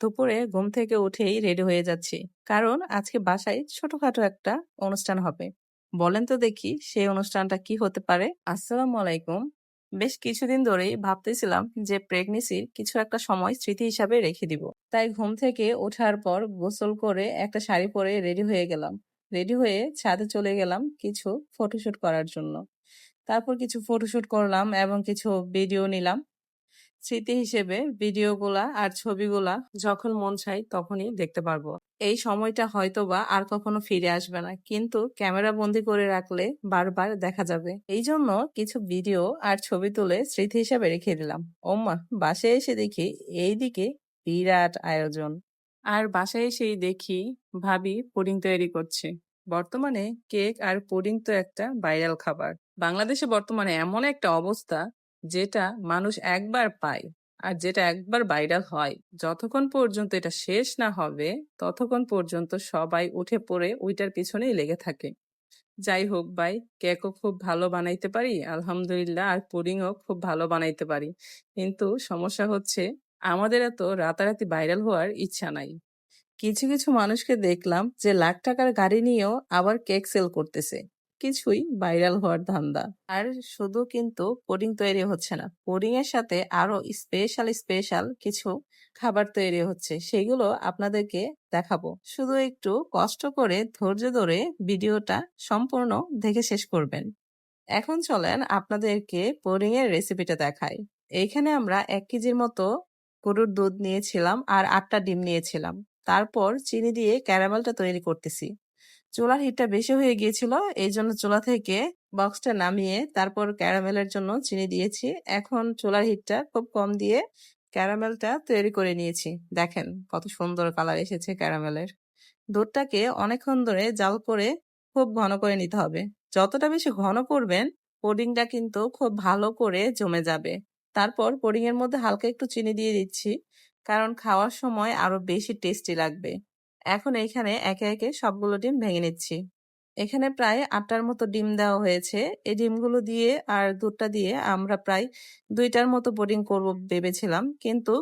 দুপুরে ঘুম থেকে উঠেই রেডি হয়ে যাচ্ছি। কারণ আজকে বাসায় ছোটখাটো একটা অনুষ্ঠান হবে। বলেন তো দেখি সেই অনুষ্ঠানটা কি হতে পারে। আসসালামু আলাইকুম। বেশ কিছুদিন ধরেই ভাবতেছিলাম যে প্রেগনেন্সির কিছু একটা সময় স্মৃতি হিসাবে রেখে দিব। তাই ঘুম থেকে ওঠার পর গোসল করে একটা শাড়ি পরে রেডি হয়ে গেলাম। রেডি হয়ে ছাদে চলে গেলাম কিছু ফটোশুট করার জন্য। তারপর কিছু ফটোশুট করলাম এবং কিছু ভিডিও নিলাম। স্মৃতি হিসেবে ভিডিওগুলা আর ছবিগুলা যখন মন চাই তখনই দেখতে পারব। এই সময়টা হয়তো বা আর কখনো ফিরে আসবে না, কিন্তু ক্যামেরা বন্দি করে রাখলে বারবার দেখা যাবে। এই জন্য কিছু ভিডিও আর ছবি তুলে স্মৃতি হিসেবে রেখে দিলাম। ওম্মা, বাসায় এসে দেখি এইদিকে বিরাট আয়োজন। আর বাসায় এসেই দেখি ভাবি পুডিং তৈরি করছে। বর্তমানে কেক আর পুডিং তো একটা ভাইরাল খাবার। বাংলাদেশে বর্তমানে এমন একটা অবস্থা যেটা মানুষ একবার পায় আর যেটা একবার ভাইরাল হয়। যতক্ষণ পর্যন্ত এটা শেষ না হবে, ততক্ষণ পর্যন্ত সবাই উঠে পড়ে ওইটার পিছনেই লেগে থাকে। যাই হোক ভাই, কেকও খুব ভালো বানাইতে পারি, আলহামদুলিল্লাহ, আর পুডিংও খুব ভালো বানাইতে পারি। কিন্তু সমস্যা হচ্ছে, আমাদের এত রাতারাতি ভাইরাল হওয়ার ইচ্ছা নাই। কিছু কিছু মানুষকে দেখলাম যে লাখ টাকার গাড়ি নিয়েও আবার কেক সেল করতেছে। কিছুই ভাইরাল হওয়ার ধান্দা। আর শুধু কিন্তু পুডিং তৈরি হচ্ছে না পুডিং এর সাথে আরও স্পেশাল স্পেশাল কিছু খাবার তৈরি হচ্ছে, সেগুলো আপনাদেরকে দেখাবো। শুধু একটু কষ্ট করে, ধৈর্য ধরে ভিডিওটা সম্পূর্ণ দেখে শেষ করবেন। এখন চলেন আপনাদেরকে পুডিং এর রেসিপিটা দেখাই। এইখানে আমরা এক কেজির মতো গরুর দুধ নিয়েছিলাম আর আটটা ডিম নিয়েছিলাম। তারপর চিনি দিয়ে ক্যারামেলটা তৈরি করতেছি। চুলার হিটটা বেশি হয়ে গিয়েছিল, এই জন্য চুলা থেকে বক্সটা নামিয়ে তারপর ক্যারামেলের জন্য চিনি দিয়েছি। এখন চুলার হিটটা খুব কম দিয়ে ক্যারামেলটা তৈরি করে নিয়েছি। দেখেন কত সুন্দর কালার এসেছে ক্যারামেলের দুধটাকে অনেকক্ষণ ধরে জাল করে খুব ঘন করে নিতে হবে। যতটা বেশি ঘন করবেন, পুডিংটা কিন্তু খুব ভালো করে জমে যাবে। তারপর পুডিং এর মধ্যে হালকা একটু চিনি দিয়ে দিচ্ছি, কারণ খাওয়ার সময় আরও বেশি টেস্টি লাগবে। এখন এখানে একে একে সবগুলো ডিম ভেঙে নিচ্ছি। এখানে প্রায় আটটার মতো ডিম দেওয়া হয়েছে। এই ডিমগুলো দিয়ে আর দুধটা দিয়ে আমরা প্রায় দুইটার মতো পুডিং করব ভেবেছিলাম। কিন্তু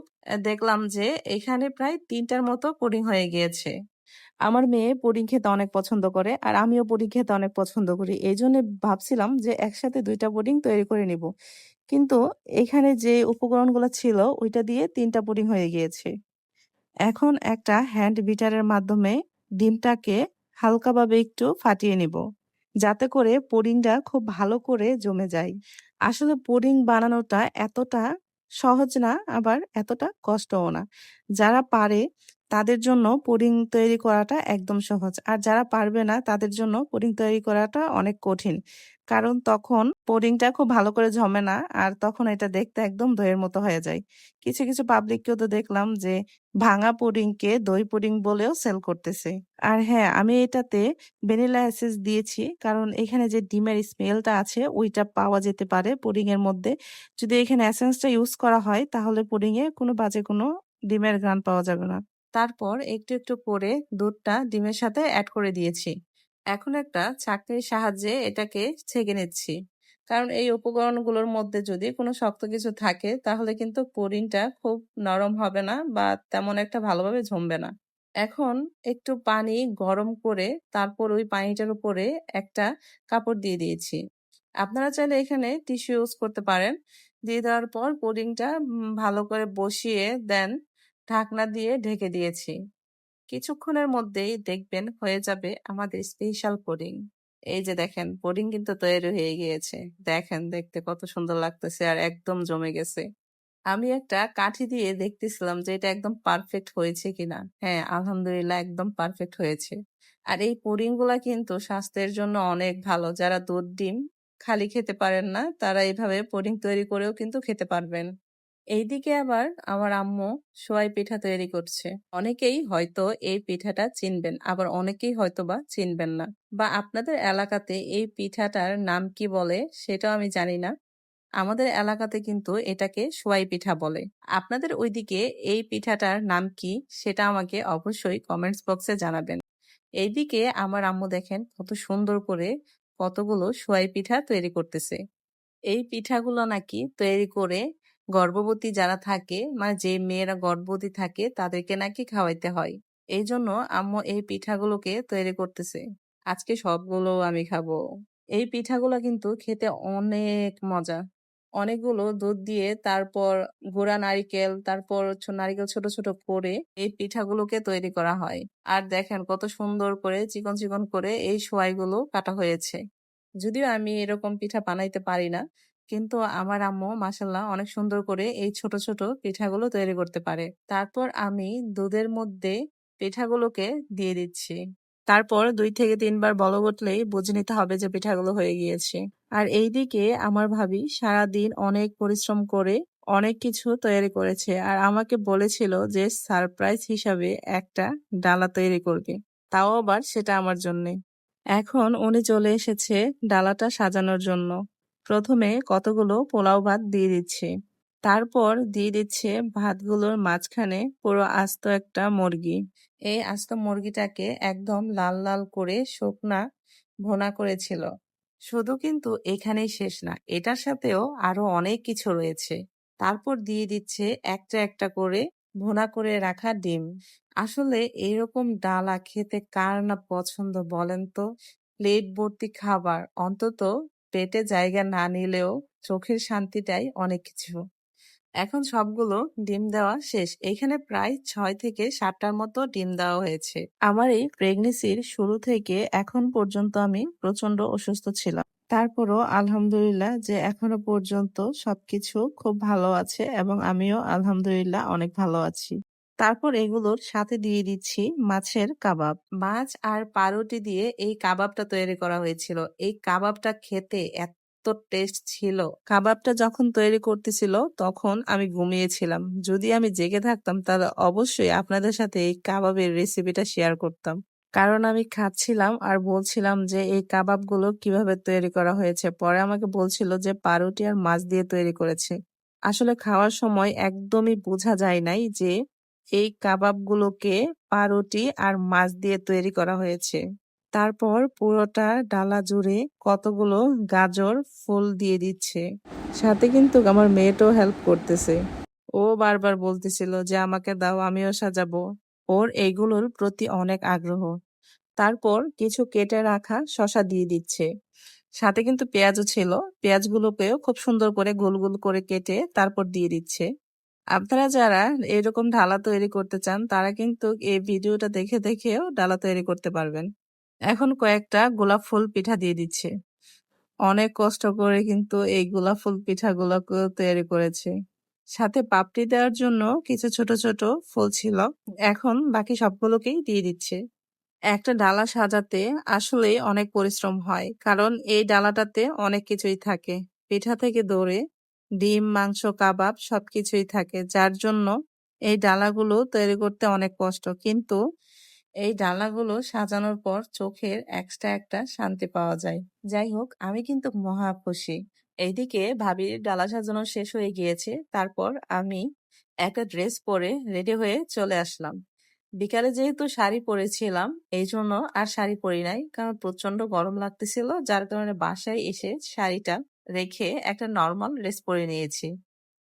দেখলাম যে এখানে প্রায় তিনটার মতো পুডিং হয়ে গিয়েছে। আমার মেয়ে পুডিং খেতে অনেক পছন্দ করে আর আমিও পুডিং খেতে অনেক পছন্দ করি। এই জন্য ভাবছিলাম যে একসাথে দুইটা পুডিং তৈরি করে নিব। কিন্তু, এখানে যে উপকরণগুলো ছিল, ওইটা দিয়ে তিনটা পুডিং হয়ে গিয়েছে। এখন একটা হ্যান্ড বিটারের মাধ্যমে ডিমটাকে হালকাভাবে একটু ফাটিয়ে নিব, যাতে করে পুডিংটা খুব ভালো করে জমে যায়। আসলে পুডিং বানানোটা এতটা সহজ না, আবার এতটা কষ্টও না। যারা পারে তাদের জন্য পুডিং তৈরি করাটা একদম সহজ, আর যারা পারবে না তাদের জন্য পুডিং তৈরি করাটা অনেক কঠিন। কারণ তখন পুডিংটা খুব ভালো করে জমে না, আর তখন এটা দেখতে একদম দইয়ের মতো হয়ে যায়। কিছু কিছু পাবলিককেও তো দেখলাম যে ভাঙা পুডিংকে দই পুডিং বলেও সেল করতেছে। আর হ্যাঁ আমি এটাতে ভ্যানিলা এসেন্স দিয়েছি, কারণ এখানে যে ডিমের স্মেলটা আছে, ওইটা পাওয়া যেতে পারে পুডিং এর মধ্যে। যদি এখানে এসেন্সটা ইউজ করা হয়, তাহলে পুডিং এ কোনো বাজে কোনো ডিমের ঘ্রাণ পাওয়া যাবে না। তারপর একটু একটু করে দুধটা ডিমের সাথে অ্যাড করে দিয়েছি। এখন একটা চাকরির সাহায্যে এটাকে ছেঁকে নিচ্ছি। কারণ এই উপকরণগুলোর মধ্যে যদি কোনো শক্ত কিছু থাকে, তাহলে কিন্তু পুডিংটা খুব নরম হবে না বা তেমন একটা ভালোভাবে জমবে না। এখন একটু পানি গরম করে তারপর ওই পানিটার উপরে একটা কাপড় দিয়ে দিয়েছি। আপনারা চাইলে এখানে টিস্যু ইউজ করতে পারেন। দিয়ে দেওয়ার পর পুডিংটা ভালো করে বসিয়ে দেন, ঢাকনা দিয়ে ঢেকে দিয়েছি। কিছুক্ষণের মধ্যেই দেখবেন হয়ে যাবে আমাদের স্পেশাল পুডিং এই যে দেখেন পুডিং কিন্তু তৈরি হয়ে গিয়েছে। দেখেন দেখতে কত সুন্দর লাগতেছে আর একদম জমে গেছে। আমি একটা কাঠি দিয়ে দেখতেছিলাম যে এটা একদম পারফেক্ট হয়েছে কিনা। হ্যাঁ আলহামদুলিল্লাহ একদম পারফেক্ট হয়েছে। আর এই পুডিংগুলা কিন্তু স্বাস্থ্যের জন্য অনেক ভালো। যারা দুধ, ডিম খালি খেতে পারেন না, তারা এইভাবে পুডিং তৈরি করেও কিন্তু খেতে পারবেন। এইদিকে আবার আমার আম্মু সোয়াই পিঠা তৈরি করছে। অনেকেই হয়তো এই পিঠাটা চিনবেন, আবার অনেকেই হয়তো বা চিনবেন না। বা আপনাদের এলাকাতে এই পিঠাটার নাম কি বলে সেটাও আমি জানি না। আমাদের এলাকাতে কিন্তু এটাকে সোয়াই পিঠা বলে। আপনাদের ওইদিকে এই পিঠাটার নাম কি সেটা আমাকে অবশ্যই কমেন্টস বক্সে জানাবেন। এইদিকে আমার আম্মু দেখেন কত সুন্দর করে কতগুলো সোয়াই পিঠা তৈরি করতেছে। এই পিঠাগুলো নাকি তৈরি করে গর্ভবতী যারা থাকে মানে যে মেয়েরা গর্ভবতী থাকে, তাদেরকে নাকি খাওয়াইতে হয়। এই জন্য আম্মু এই পিঠাগুলোকে তৈরি করতেছে। আজকে সবগুলো আমি খাব। এই পিঠাগুলো কিন্তু খেতে অনেক মজা। অনেকগুলো দুধ দিয়ে তারপর গুঁড়া নারিকেল, তারপর নারিকেল ছোট ছোট করে এই পিঠাগুলোকে তৈরি করা হয়। আর দেখেন কত সুন্দর করে চিকন চিকন করে এই সোয়াইগুলো কাটা হয়েছে। যদিও আমি এরকম পিঠা বানাইতে পারি না কিন্তু আমার আম্মু মাসাল্লাহ অনেক সুন্দর করে এই ছোট ছোট পিঠাগুলো তৈরি করতে পারে। তারপর আমি দুধের মধ্যে পিঠাগুলোকে দিয়ে দিচ্ছি। তারপর দুই থেকে তিনবার বলক উঠলেই বুঝে নিতে হবে যে পিঠাগুলো হয়ে গিয়েছে। আর এইদিকে আমার ভাবি সারাদিন অনেক পরিশ্রম করে অনেক কিছু তৈরি করেছে আর আমাকে বলেছিল যে সারপ্রাইজ হিসাবে একটা ডালা তৈরি করবে। তাও আবার সেটা আমার জন্যে। এখন উনি চলে এসেছে ডালাটা সাজানোর জন্য। প্রথমে কতগুলো পোলাও ভাত দিয়ে দিচ্ছে। তারপর দিয়ে দিচ্ছে ভাতগুলোর মাঝখানে পুরো আস্ত একটা মুরগি। এই আস্ত মুরগিটাকে একদম লাল লাল করে শুকনা ভুনা করেছিল। শুধু কিন্তু এখানেই শেষ না, এটার সাথেও আরও অনেক কিছু রয়েছে। তারপর দিয়ে দিচ্ছে একটা একটা করে ভুনা করে রাখা ডিম। আসলে এরকম ডালা খেতে কার না পছন্দ বলেন তো? প্লেট ভর্তি খাবার, অন্তত পেটে জায়গা না নিলেও চোখের শান্তিটাই অনেক কিছু। এখন সবগুলো ডিম দেওয়া শেষ। এখানে প্রায় ছয় থেকে সাতটার মতো ডিম দেওয়া হয়েছে। আমার এই প্রেগনেন্সির শুরু থেকে এখন পর্যন্ত আমি প্রচণ্ড অসুস্থ ছিলাম। তারপরও আলহামদুলিল্লাহ যে এখনও পর্যন্ত সবকিছু খুব ভালো আছে এবং আমিও আলহামদুলিল্লাহ অনেক ভালো আছি। তারপর এগুলোর সাথে দিয়ে দিচ্ছি মাছের কাবাব। মাছ আর পাউরুটি দিয়ে এই কাবাবটা তৈরি করা হয়েছিল। এই কাবাবটা খেতে এত টেস্ট ছিল। কাবাবটা যখন তৈরি করতেছিল তখন আমি ঘুমিয়েছিলাম। যদি আমি জেগে থাকতাম তাহলে অবশ্যই আপনাদের সাথে এই কাবাবের রেসিপিটা শেয়ার করতাম। কারণ আমি খাচ্ছিলাম আর বলছিলাম যে এই কাবাবগুলো কীভাবে তৈরি করা হয়েছে। পরে আমাকে বলছিল যে পাউরুটি আর মাছ দিয়ে তৈরি করেছে। আসলে খাওয়ার সময় একদমই বোঝা যায় নাই যে এই কাবাবগুলোকে পাউরুটি আর মাছ দিয়ে তৈরি করা হয়েছে। তারপর পুরোটা ডালা জুড়ে কতগুলো গাজর, ফুল দিয়ে দিচ্ছে। সাথে কিন্তু আমার মেয়েটাও হেল্প করতেছে। ও বারবার বলতেছিল যে, আমাকে দাও, আমিও সাজাবো। ওর এইগুলোর প্রতি অনেক আগ্রহ। তারপর কিছু কেটে রাখা শশা দিয়ে দিচ্ছে। সাথে কিন্তু পেঁয়াজও ছিল। পেঁয়াজগুলোকেও খুব সুন্দর করে গোল গোল করে কেটে তারপর দিয়ে দিচ্ছে। আপনারা যারা এরকম ডালা তৈরি করতে চান, তারা কিন্তু এই ভিডিওটা দেখে দেখেও ডালা তৈরি করতে পারবেন। এখন কয়েকটা গোলাপ ফুল পিঠা দিয়ে দিচ্ছে। অনেক কষ্ট করে কিন্তু এই গোলাপ ফুল পিঠাগুলোকে তৈরি করেছে। সাথে পাপড়ি দেওয়ার জন্য কিছু ছোট ছোট ফুল ছিল। এখন বাকি সবগুলোকেই দিয়ে দিচ্ছে। একটা ডালা সাজাতে আসলে অনেক পরিশ্রম হয়, কারণ এই ডালাটাতে অনেক কিছুই থাকে। পিঠা থেকে দৌড়ে ডিম, মাংস, কাবাব সবকিছুই থাকে। যার জন্য এই ডালাগুলো তৈরি করতে অনেক কষ্ট। কিন্তু এই ডালাগুলো সাজানোর পর চোখের এক্সট্রা একটা শান্তি পাওয়া যায়। যাই হোক, আমি কিন্তু মহা খুশি। এইদিকে ভাবির ডালা সাজানো শেষ হয়ে গিয়েছে। তারপর আমি একটা ড্রেস পরে রেডি হয়ে চলে আসলাম। বিকালে যেহেতু শাড়ি পরেছিলাম এই জন্য আর শাড়ি পরি নাই। কারণ প্রচণ্ড গরম লাগতেছিল, যার কারণে বাসায় এসে শাড়িটা রেখে একটা নর্মাল ড্রেস পরে নিয়েছি।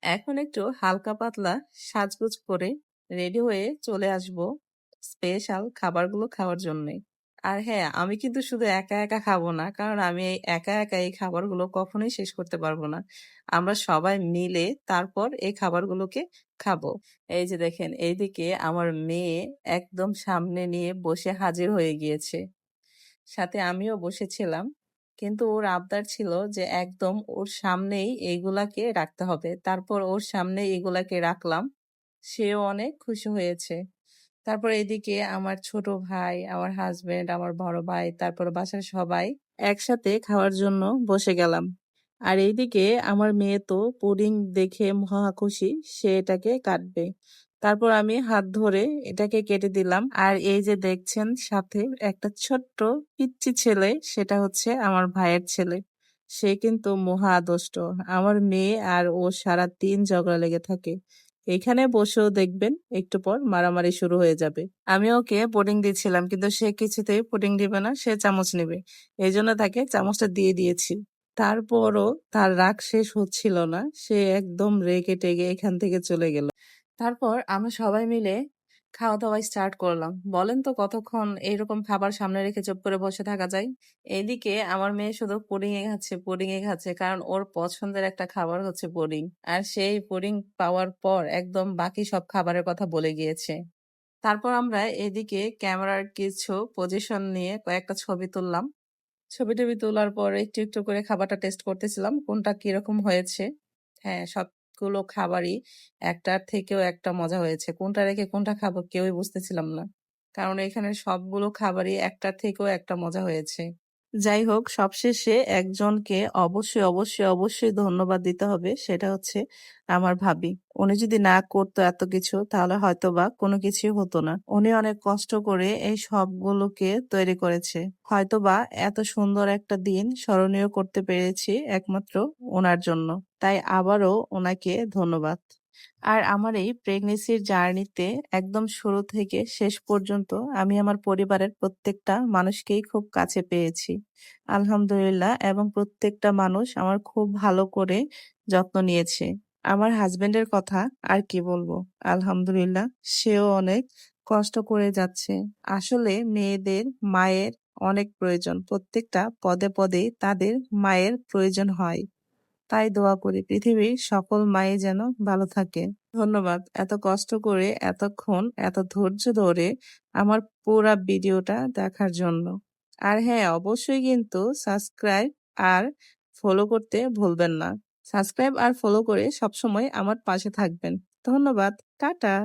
এখন একটু হালকা পাতলা সাজগুজ করে রেডি হয়ে চলে আসব স্পেশাল খাবারগুলো খাওয়ার জন্যে। আর হ্যাঁ আমি কিন্তু শুধু একা একা খাব না, কারণ আমি এই একা একা এই খাবারগুলো কখনোই শেষ করতে পারব না। আমরা সবাই মিলে তারপর এই খাবারগুলোকে খাব। এই যে দেখেন, এইদিকে আমার মেয়ে একদম সামনে নিয়ে বসে হাজির হয়ে গিয়েছে। সাথে আমিও বসেছিলাম। কিন্তু ওর আবদার ছিল যে একদম ওর সামনেই এইগুলাকে রাখতে হবে। তারপর ওর সামনে এগুলাকে রাখলাম। সেও অনেক খুশি হয়েছে। তারপর এদিকে আমার ছোট ভাই, আমার হাজবেন্ড আমার বড় ভাই, তারপর বাসার সবাই একসাথে খাওয়ার জন্য বসে গেলাম। আর এইদিকে আমার মেয়ে তো পুডিং দেখে মহা খুশি, সে এটাকে কাটবে। তারপর আমি হাত ধরে এটাকে কেটে দিলাম। আর এই যে দেখছেন সাথে একটা ছোট্ট পিচ্চি ছেলে, সেটা হচ্ছে আমার ভাইয়ের ছেলে। সে কিন্তু মহা আদষ্ট। আমার মেয়ে আর ও সারা দিন ঝগড়া লেগে থাকে। এখানে বসেও দেখবেন একটু পর মারামারি শুরু হয়ে যাবে। আমি ওকে পুডিং দিচ্ছিলাম, কিন্তু সে কিছুতেই পুডিং দিবে না, সে চামচ নেবে। এই জন্য তাকে চামচটা দিয়ে দিয়েছি। তারপরও তার রাগ শেষ হচ্ছিল না। সে একদম রেগে টেগে এখান থেকে চলে গেল। তারপর আমরা সবাই মিলে খাওয়া-দাওয়া স্টার্ট করলাম। বলেন তো কতক্ষণ এইরকম খাবার সামনে রেখে চুপ করে বসে থাকা যায়? এইদিকে আমার মেয়ে শুধু পুডিং-ই খাচ্ছে, পুডিং-ই খাচ্ছে। কারণ ওর পছন্দের একটা খাবার হচ্ছে পুডিং। আর সেই পুডিং পাওয়ার পর একদম বাকি সব খাবারের কথা বলে গিয়েছে। তারপর আমরা এদিকে ক্যামেরার কিছু পজিশন নিয়ে কয়েকটা ছবি তুললাম। ছবি-টবি তোলার পর একটু, একটু করে খাবারটা টেস্ট করতেছিলাম কোনটা কীরকম হয়েছে। হ্যাঁ, সবগুলো খাবারই একটার থেকেও একটা মজা হয়েছে। কোনটা রেখে কোনটা খাব কেউই বুঝতেছিলাম না। কারণ এখানে সবগুলো খাবারই একটার থেকেও একটা মজা হয়েছে। যাই হোক সবশেষে একজনকে অবশ্যই, অবশ্যই, অবশ্যই ধন্যবাদ দিতে হবে। সেটা হচ্ছে আমার ভাবি। উনি যদি না করতো এত কিছু তাহলে হয়তোবা কোনো কিছুই হতো না। উনি অনেক কষ্ট করে এই সবগুলোকে তৈরি করেছে। হয়তো বা এত সুন্দর একটা দিন স্মরণীয় করতে পেরেছি একমাত্র ওনার জন্য। তাই আবারও ওনাকে ধন্যবাদ। আর আমার এই প্রেগনেন্সির জার্নিতে একদম শুরু থেকে শেষ পর্যন্ত আমি আমার পরিবারের প্রত্যেকটা মানুষকেই খুব কাছে পেয়েছি। আলহামদুলিল্লাহ এবং প্রত্যেকটা মানুষ আমার খুব ভালো করে যত্ন নিয়েছে। আমার হাজবেন্ডের কথা আর কি বলব? আলহামদুলিল্লাহ সেও অনেক কষ্ট করে যাচ্ছে। আসলে মেয়েদের মায়ের অনেক প্রয়োজন। প্রত্যেকটা পদে, পদেই তাদের মায়ের প্রয়োজন হয়। তাই দোয়া করি পৃথিবীর সকল মায়ে যেন ভালো থাকে। ধন্যবাদ এত কষ্ট করে, এতক্ষণ, এত ধৈর্য ধরে আমার পুরা ভিডিওটা দেখার জন্য। আর হ্যাঁ অবশ্যই কিন্তু সাবস্ক্রাইব আর ফলো করতে ভুলবেন না। সাবস্ক্রাইব আর ফলো করে সবসময় আমার পাশে থাকবেন। ধন্যবাদ। টাটা।